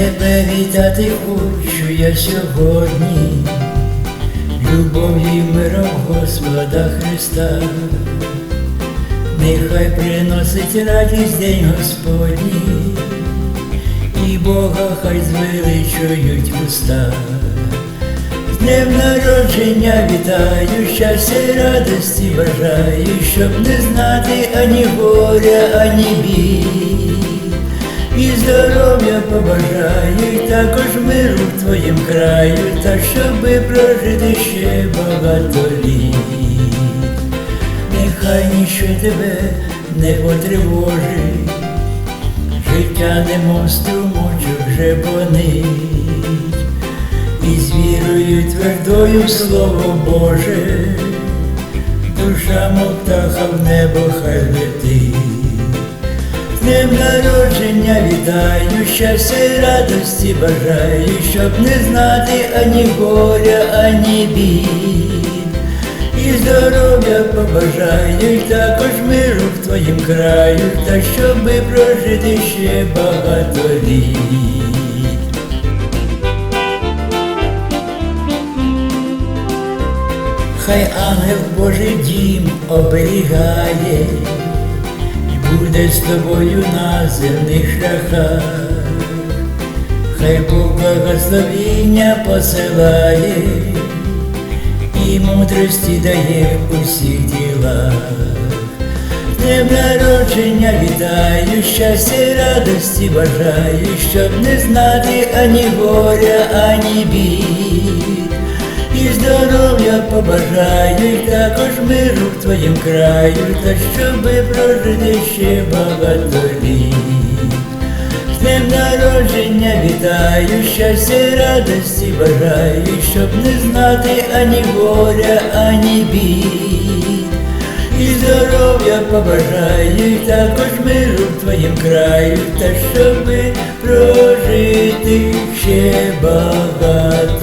Привітати хочу я сьогодні, любов'ю і миром Господа Христа, нехай приносить радість день Господній, і Бога хай звеличують уста. З днем народження вітаю, щастя й радості бажаю, щоб не знати ані горя, ані бід. І здоров'я побажаю, також миру в твоїм краю, та щоби прожити ще багато літ. Нехай ніщо тебе не потривожить, життя немов струмочок вже понить, і з вірою твердою слово Боже, душа мов птаха в небо хай летить. Днем народження вітаю, щастя й радості бажаю, щоб не знати ані горя, ані бід. І здоров'я побажаю, і також миру в твоїм краю, та щоби прожити ще багато літ. Хай ангел Божий дім оберігає, і буде з тобою на земних шляхах, хай Бог благословіння посилає і мудрості дає усіх ділах. Днем народження вітаю, щастя й радості бажаю, щоб не знати ані горя, ані бід. І побажаю, і також миру в твоїм краю, та щоби прожити ще багато літ. З днем народження вітаю, щастя й радості бажаю, щоб не знати ані горя, ані бід. І здоров'я побажаю, і також миру в твоїм краю, та щоби прожити ще багато